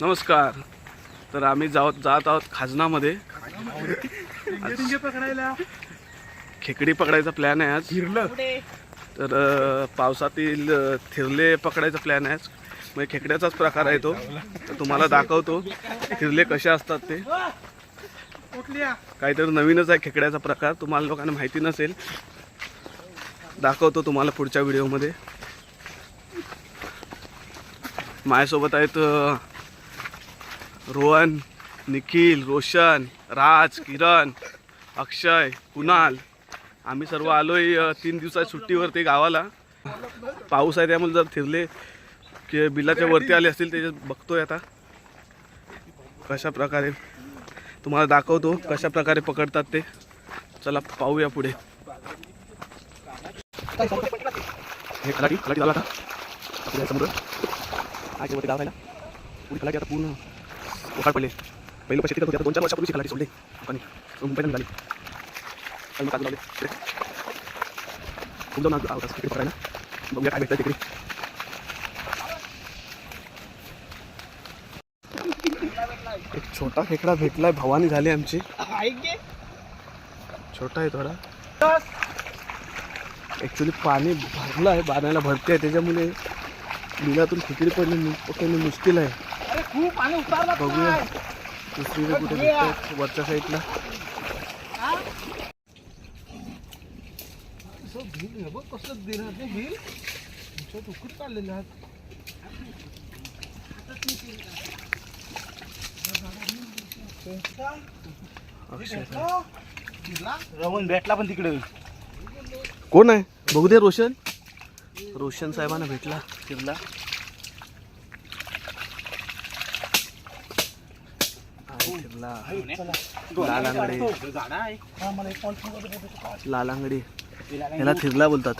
नमस्कार. तर आम्ही जात जात आहोत खाजनामध्ये. पकडायला खेकडी पकडायचा प्लॅन आहे आज. तर अ, पावसातील थिरले पकडायचा प्लॅन आहे आज. म्हणजे खेकड्याचाच प्रकार आहे तो. तर तुम्हाला दाखवतो. थिरले कसे असतात ते. काहीतरी नवीनच आहे खेकड्याचा प्रकार. तुम्हाला लोकांना माहिती नसेल. दाखवतो तुम्हाला पुढच्या व्हिडिओमध्ये माझ्यासोबत आहेत रोहन निखिल रोशन राज किरण अक्षय कुणाल. आम्ही सर्व आलो आहे तीन दिवसात सुट्टीवरती गावाला. पाऊस आहे त्यामुळे जर फिरले की बिलाच्या वरती आले असतील ते बघतोय आता. कशा प्रकारे तुम्हाला दाखवतो कशा प्रकारे पकडतात ते. चला पाहूया पुढे. हे खलाटी खलाटी गाव राहिला पुढे खलाटी आता पूर्ण ओकाळ पडले. पहिले पैसे तिथं होते दोन चार वर्षापूर्वी खलाटी सोडले. लोकांनी मुंबईला झाली आणि मग काजू लावले खूप जाऊन आवडतात तिकडे पकडायला बघूया काय भेटतं तिकडे. एक छोटा खेकडा भेटलाय भवानी झाली आमची. छोटा आहे थोडा. ॲक्च्युली पाणी भरलं आहे बांधायला भरते त्याच्यामुळे बिलातून खिचडी पडली मु- पकडणं मुश्किल आहे. बघूया. दुसरीकडे कुठे भेटतात वरच्या साईडला. अक्षय. रवण भेटला पण तिकडे. कोण आहे? बघू दे रोशन. रोशन साहेबांना भेटला. फिरला. आहे फिरला लाल आंगडे लाल आंगडे ह्याला थिरला बोलतात.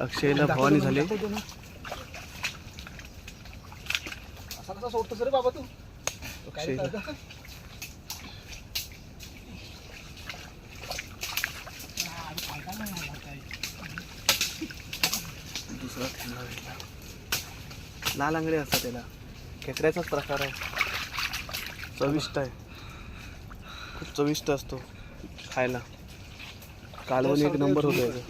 अक्षयला भवानी झाले. सोडतो सर बाबा तू. दुसरा भेटला लाल आंगडे असतात त्याला. खेकड्याचाच प्रकार आहे. चविष्ट आहे. खूप चविष्ट असतो. खायला. कालवण एक नंबर होतो याचं.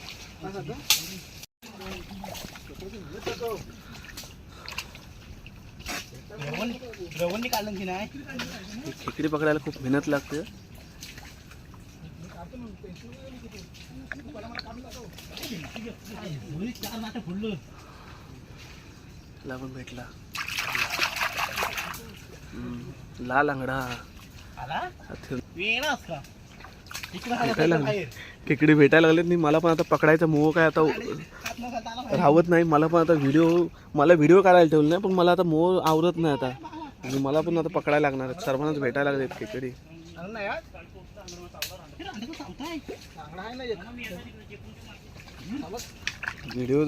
रवण रवणनी काढलं की नाही? खेकडी पकडायला खूप मेहनत लागते. पण भेटला. लाल भेटायला लागले. खेकडी भेटायला लागलेत नाही मला पण आता पकडायचा मोह काय आता राहत नाही. मला पण आता व्हिडिओ मला व्हिडिओ काढायला ठेवलं नाही पण मला आता मोर आवरत नाही आता. आणि मला पण आता पकडायला लागणार सर्वांनाच भेटायला लागलेत खेकडी व्हिडिओ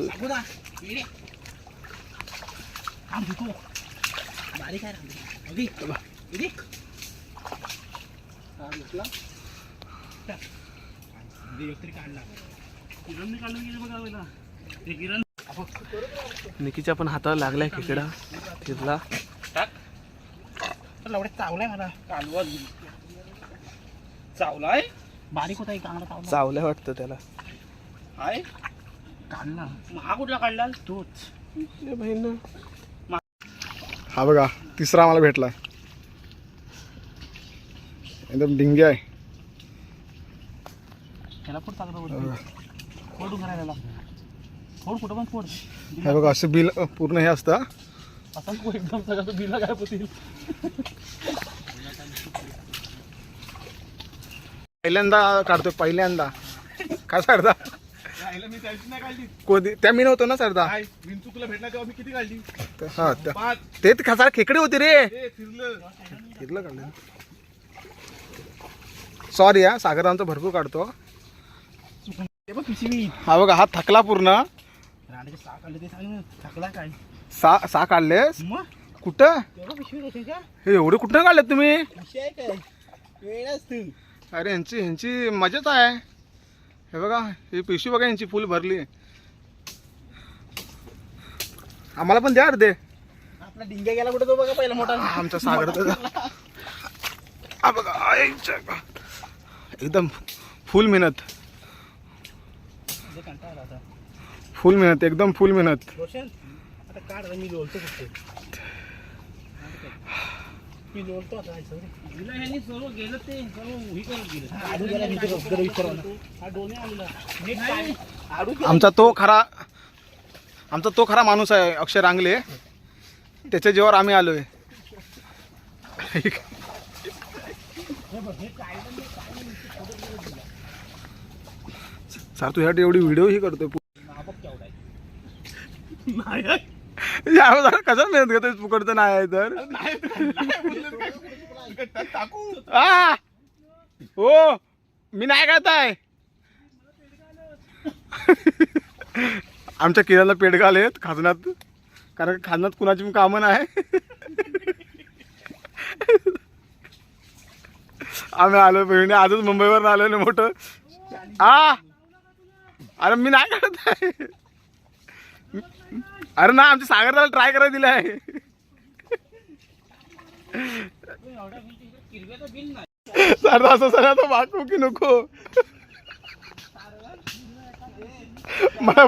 काढला. निकीच्या पण हाताला लागलाय खेकडा. फिरला चावलाय मला कालवा चावलाय? बारीक होता चावल्या वाटतं त्याला. आहे काढला. हा कुठला काढला तोच. हा बघा तिसरा आम्हाला भेटला. एकदम डिंगे आहे. चांगला फोडून करायला फोड कुठं पण फोड. हे बघा असं बिल पूर्ण हे असतं असा को एकदम सगळं बिला काय होतील. पहिल्यांदा काढतोय पहिल्यांदा. काय सरदा? मी त्याची नाही काढली कोणी त्या मी नव्हतो ना सरदा? काय विंचू तुला भेटला तेव्हा मी किती काढली? हा त्या- पाच. ते खसार खेकडे होते रे. ते फिरलं. काढलं. सॉरी हा सागर आमचा भरपूर काढतो. ते पण पिशवी. हा बघा हा थकला पूर्ण. रांडेचे सहा काढले ते सांग ना. थकला काय? सा सा काढलेस मग? कुठं? पिशवी का? हे एवढे कुठं काढले तुम्ही? विषय आहे काय? वेळच तू. अरे यांची यांची मजाच आहे. हे बघा ही पिशवी बघा यांची फुल भरली. आम्हाला पण द्या अर्धे आपला डिंग्या गेला कुठे तो बघा पहिला मोठा. आमचा सागर हा बघा आईच्या गा. एकदम फुल मेहनत. जे कंटाळा आला आता. फुल मेहनत एकदम फुल मेहनत. रोशन आता काढ रे, मी लोलतो फक्त मी लोलतो आता जायचं रे. हिला ह्यांनी सर्व गेलं ते सर्व उही करून गेलं आडू गेला मी तर जरा विचारावं ना. हा डोने आलेला नीट काय? आडू गेला. आमचा तो खरा आमचा तो खरा माणूस आहे अक्षय रांगले. त्याच्या जेव्हा आम्ही आलोय. सर तू ह्यासाठी एवढी व्हिडिओ ही करतोय हा बघ केवढा आहे. नाही यावर जरा कसा मेहनत घेतोय फुकडचं नाही आहे तर? आ! हो मी नाही खात आहे. आमच्या किराला पेडगा आलेत खाजनात कारण खाजनात कुणाची पण कामं नाही. आम्ही आलो बहिणी आजच मुंबईवर आलो ना मोठं. आ! अरे मी नाही करत आहे. अरे ना आमच्या सागरला ट्राय करायला दिलं आहे सर असं सर आता वाकू की नको? मला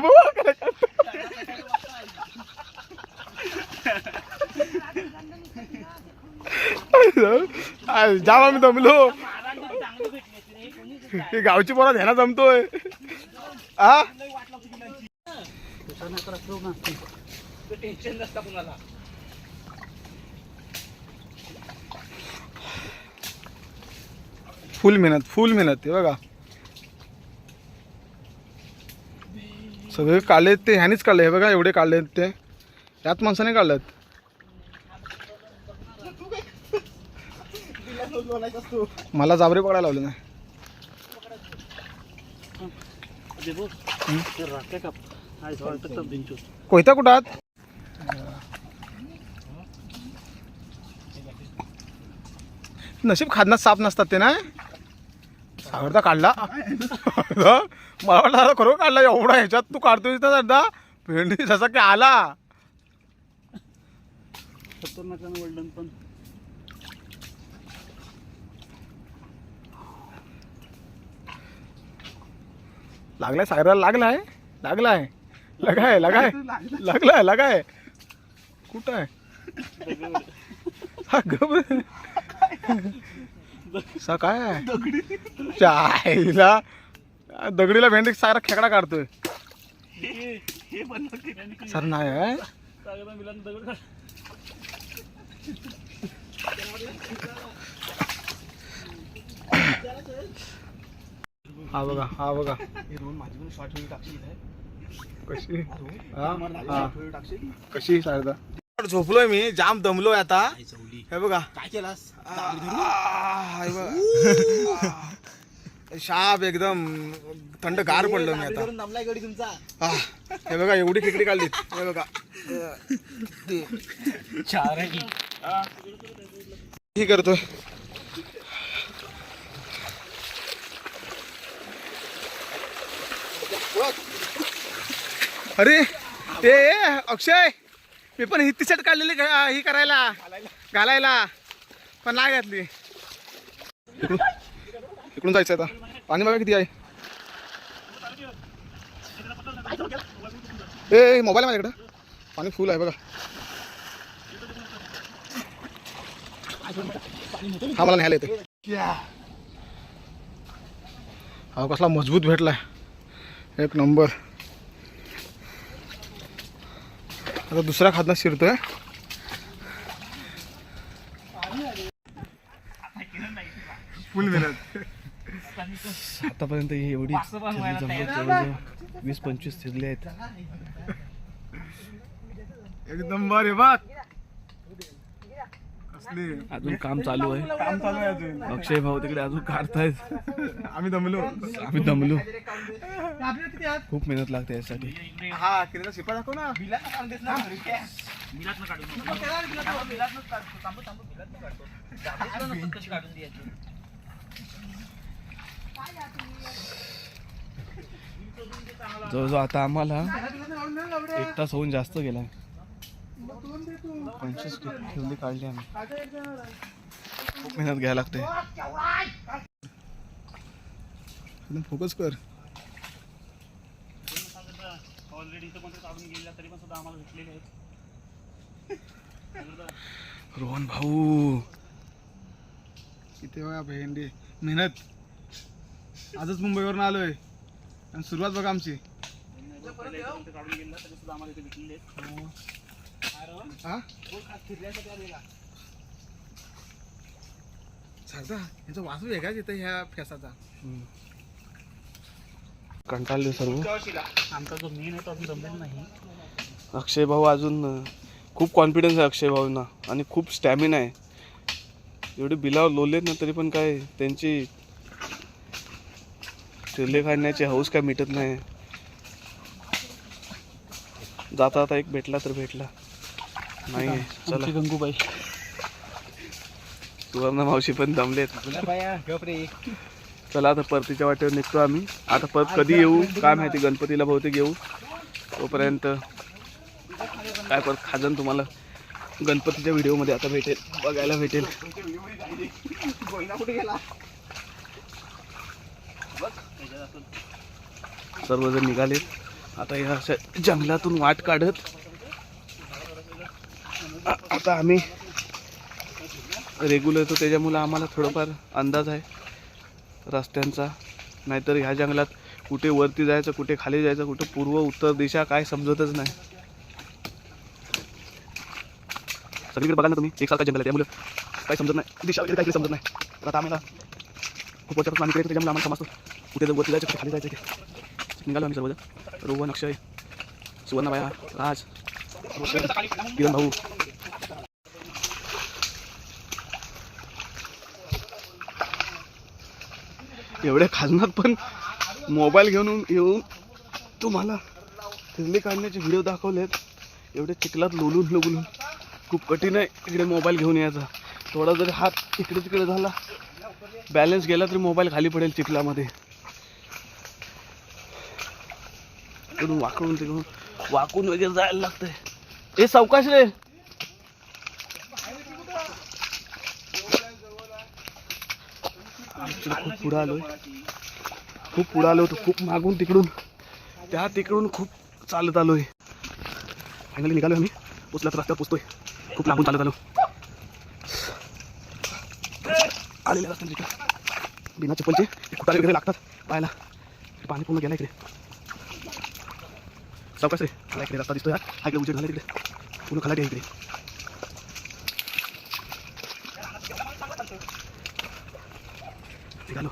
जाम आम्ही दमलो. गावची पोरा ध्याना जमतोय आ? टेन्शन नसता कुणाला. फुल मेहनत फुल मेहनत हे बघा. सगळे काढले ते ह्यानीच काढले हे बघा एवढे काढले ते. यात माणसाने काढलेत मला जाबरे पकडायला लावले नाही. कोयता कुठं नशीब खादनात साप नसतात ते ना? सागरदा काढला. मला वाटलं खरोखर काढला एवढा ह्याच्यात तू काढतोय सरदा भेंडी जसा की आला. पण. लागलाय सागराला लागलाय लागलाय. लगाय लगाय लागलाय लगाय. कुठं आहे? हा गब सा काय आहे चायला दगडीला भेंडी सारा खेकडा काढतोय हे हे. सर नाही. हा बघा हा बघा हे? कशी हा हा? कशी सारदा झोपलोय मी जाम दमलोय आता. हे बघा. काय केलास? आ, हे बघा. शाप एकदम थंड गार पडलो मी आता. गडी तुमचा. हे बघा एवढी खेकडी काढली हे बघा. ही करतोय. अरे ते अक्षय. मी पण ही टी शर्ट काढलेली ही करायला. घालायला. पण नाही घातली. इकडून इकडून जायचं आता. पाणी बघा किती आहे? ए मोबाईल आहे माझ्याकडं. पाणी फुल आहे बघा. हा मला न्यायला येते हा कसला मजबूत भेटलाय. एक नंबर. आता दुसरा खादना शिरतोय. फुल मेहनत आतापर्यंत ही एवढी जमलं. जवळजवळ वीस पंचवीस थिरले आहेत. एक नंबर आहे अजून काम चालू आहे. काम चालू आहे अजून. अक्षय भाऊ तिकडे अजून काढतायत. आम्ही दमलो. आम्ही दमलो. खूप मेहनत लागते यासाठी. हा कितीचा शिपा दाखव ना. जवळजवळ आता आम्हाला एक तास होऊन जास्त गेला पंचवीस ठेवली काढली आम्ही. खूप मेहनत घ्यायला लागते. फोकस कर. ऑलरेडी इथं कोणतं काढून गेलेला तरी पण सुद्धा आम्हाला भेटलेले आहेत रोहन भाऊ. किती वेळा भेंडी. मेहनत. आजच मुंबईवरून आलोय. आणि सुरुवात बघा आमची. हा? वास वेगळाच येतं ह्या फेसाचा? कंटाळले सर्व. आमचा जो मेन आहे तो अजून जमलेला नाही. अक्षय भाऊ अजून खूप कॉन्फिडन्स आहे अक्षय भाऊंना आणि खूप स्टॅमिना आहे. एवढे बिलावर लोलेत ना तरी पण काय त्यांची चिरले काढण्याची हौस काय मिटत नाही. जाता आता एक भेटला तर भेटला. नाही चला. गंगूबाई. सुवर्ण मावशी पण दमलेत. चला आता परतीच्या वाटेवर निघतो आम्ही. आता परत कधी येऊ? काय माहिती गणपतीला बहुतेक येऊ. तोपर्यंत काय परत खाजन तुम्हाला गणपतीच्या व्हिडिओमध्ये आता भेटेल बघायला भेटेल. सर्वजण निघाले आता या अशा जंगलातून वाट काढत आता आम्ही रेग्युलर येतो. त्याच्यामुळं आम्हाला थोडंफार अंदाज आहे रस्त्यांचा. नाहीतर ह्या जंगलात कुठे वरती जायचं कुठे खाली जायचं कुठे पूर्व उत्तर दिशा काय समजतच नाही. सगळीकडे बघा ना तुम्ही. एकसारखा जंगल आहे. त्यामुळे काही समजत नाही. दिशा वगैरे काहीतरी समजत नाही. तर आता आम्हाला खूप वर्षापासून आम्ही त्याच्यामुळे आम्हाला समजतो कुठे जर वरती जायचं कुठे खाली जायचं ते. निघालो आम्ही सर्वजण. रोहन अक्षय सुवर्णाबाया राज किरण भाऊ. एवढ्या खाजनात पण मोबाईल घेऊन येऊन तुम्हाला फिरले काढण्याचे व्हिडिओ दाखवलेत. एवढे चिखलात लोलून लोगलून खूप कठीण आहे इकडे मोबाईल घेऊन यायचा. थोडा जरी हात इकडे तिकडे झाला बॅलन्स गेला तरी मोबाईल खाली पडेल चिखलामध्ये. इकडून वाकडून तिकडून वाकून वगैरे जायला लागतंय. ए सावकाश रे! Actually खूप पुढं आलो खूप पुढं आलो होतो खूप मागून तिकडून. त्या तिकडून खूप चालत आलोय. फायनली निघालो आम्ही. पोचला तर रस्त्यावर पोचतोय. खूप लांबून चालत आलो. आलेल्या रस्त्याने तिकडे बिना चप्पलचे खुटाले वगैरे लागतात पाहायला. पाणी पूर्ण गेला इकडे. सावकाश रे. मला इकडे रस्ता दिसतोय हा. इकडे उजेड झाला इकडे पूर्ण खलाटी आहे इकडे. निघालो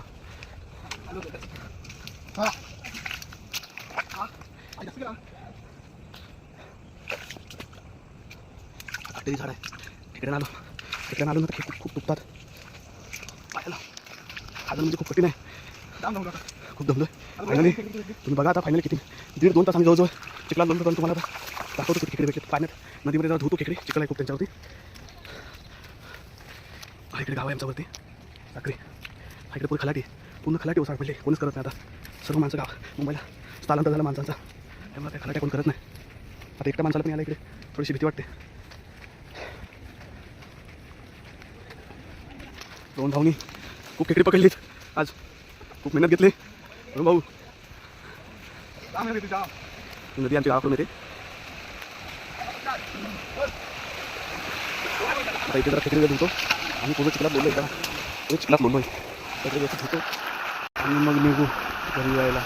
काटेरी झाड आहे. तिकडे आलो तिकडे आलो ना तर खूप खूप तुटतात पायाला. म्हणजे खूप कठीण आहे. खूप दमलोय. फायनली तुम्ही बघा आता फायनली किती दीड दोन तास आम्ही जवळजवळ चिखलात दोन तास तुम्हाला दाखवतो खेकडे भेटले पाण्यात नदीमध्ये जरा धुतो खेकडे. चिखल आहे खूप त्यांच्यावरती. इकडे गाव आहे आमच्यावरती. साखरी. इकडे पूर्ण खलाटी. पूर्ण हो खलाटी ओसाड पडले कोणीच करत नाही आता. सर्व माणसं गाव. मुंबईला स्थलांतर झालं माणसांचा. त्यामुळे काय खलाट्या कोण करत नाही. आता एकट्या माणसाला पण यायला इकडे. थोडीशी भीती वाटते. दोन भाऊनी खूप खेकडी पकडलीत. आज खूप मेहनत घेतली. दोन भाऊ. नदी आमच्या गावाकडून येते. आता इथे जरा खेकडी धुतो. आम्ही पूर्ण चिखलात बोललो एकदा. पूर्ण चिखलात बोललो आहे त्याकडे व्यवस्थित धुतो आणि मग निघू घरी यायला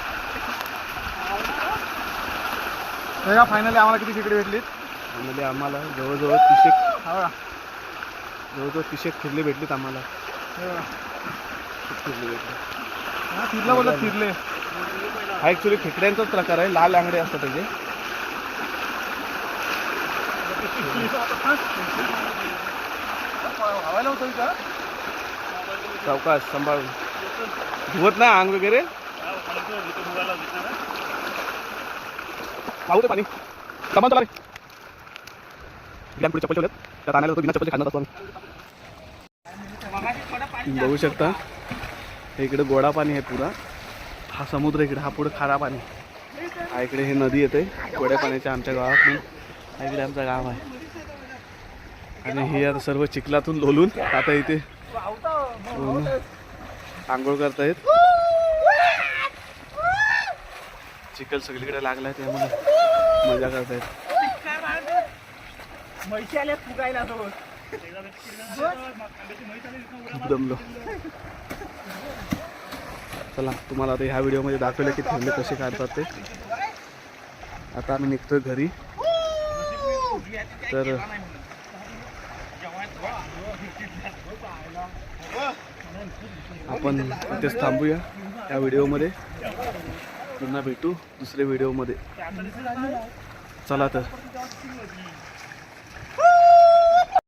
फायनली आम्हाला किती खेकडे भेटलीत फायनली आम्हाला जवळजवळ हा बघा. जवळजवळ तीसेक फिरले भेटलेत आम्हाला हे फिरले भेटले हा, फिरला बोलला फिरले हा ॲक्च्युली खेकड्यांचाच प्रकार आहे लाल आंगडे असतात त्याचे सावकाश सांभाळून धुवत नाही अंग वगैरे? पाहू ते पाणी. सामान चला रे बिना पुढे चप्पल ठेवल्यात त्यात आणायला होतो बिना चप्पल खाणार असतो आम्ही बघू शकता. इकडे गोडा पाणी आहे पुरा. हा समुद्र इकडे हा पुढे खारा पाणी. हा इकडे हे नदी येते गोड्या पाण्याच्या आमच्या गावात इकडे आमचं गाव आहे. आणि हे आता सर्व चिखलातून लोलून आता इथे आंघोळ करतायत. चिखल सगळीकडे लागलाय त्यामुळे मजा करतायत. फुगायला दमलो. चला तुम्हाला आता ह्या व्हिडिओमध्ये दाखवलं की थेंबे कसे काढतात ते. आता आम्ही निघतोय घरी. तर आपण इथेच थांबूया या व्हिडिओमध्ये. पुन्हा भेटू दुसऱ्या व्हिडिओमध्ये. चला तर.